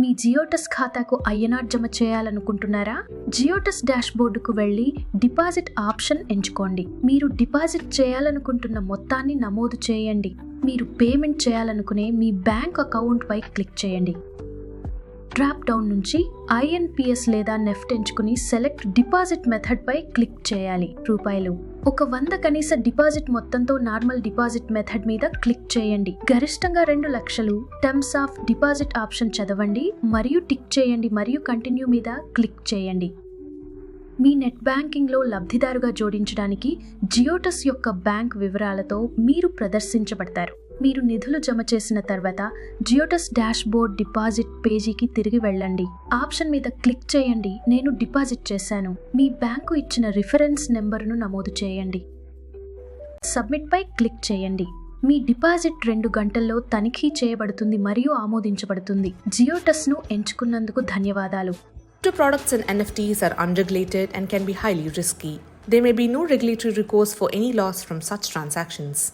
మీ జియోటస్ ఖాతాకు ఐఎన్ఆర్ జమ చేయాలనుకుంటున్నారా? జియోటస్ డాష్ బోర్డుకు వెళ్ళి డిపాజిట్ ఆప్షన్ ఎంచుకోండి. మీరు డిపాజిట్ చేయాలనుకుంటున్న మొత్తాన్ని నమోదు చేయండి. మీరు పేమెంట్ చేయాలనుకునే మీ బ్యాంక్ అకౌంట్ పై క్లిక్ చేయండి. డ్రాప్ డౌన్ నుంచి ఐఎన్పిఎస్ లేదా నెఫ్ట్ ఎంచుకుని సెలెక్ట్ డిపాజిట్ మెథడ్ పై క్లిక్ చేయాలి. రూపాయలు. ఒక వంద కనీస డిపాజిట్ మొత్తంతో నార్మల్ డిపాజిట్ మెథడ్ మీద క్లిక్ చేయండి. గరిష్టంగా రెండు లక్షలు. టర్మ్స్ ఆఫ్ డిపాజిట్ ఆప్షన్ చదవండి మరియు టిక్ చేయండి మరియు కంటిన్యూ మీద క్లిక్ చేయండి. మీ నెట్ బ్యాంకింగ్లో లబ్ధిదారుగా జోడించడానికి జియోటస్ యొక్క బ్యాంక్ వివరాలతో మీరు ప్రదర్శించబడతారు. మీరు నిధులు జమ చేసిన తర్వాత జియోటస్ డాష్ బోర్డ్ డిపాజిట్ పేజీకి తిరిగి వెళ్ళండి. ఆప్షన్ మీద క్లిక్ చేయండి. నేను డిపాజిట్ చేశాను. మీ బ్యాంకు ఇచ్చిన రిఫరెన్స్ నెంబర్ను నమోదు చేయండి. సబ్మిట్పై క్లిక్ చేయండి. మీ డిపాజిట్ రెండు గంటల్లో తనిఖీ చేయబడుతుంది మరియు ఆమోదించబడుతుంది. జియోటస్ను ఎంచుకున్నందుకు ధన్యవాదాలు. Crypto products and NFTs are unregulated and can be highly risky. There may be no regulatory recourse for any loss from such transactions.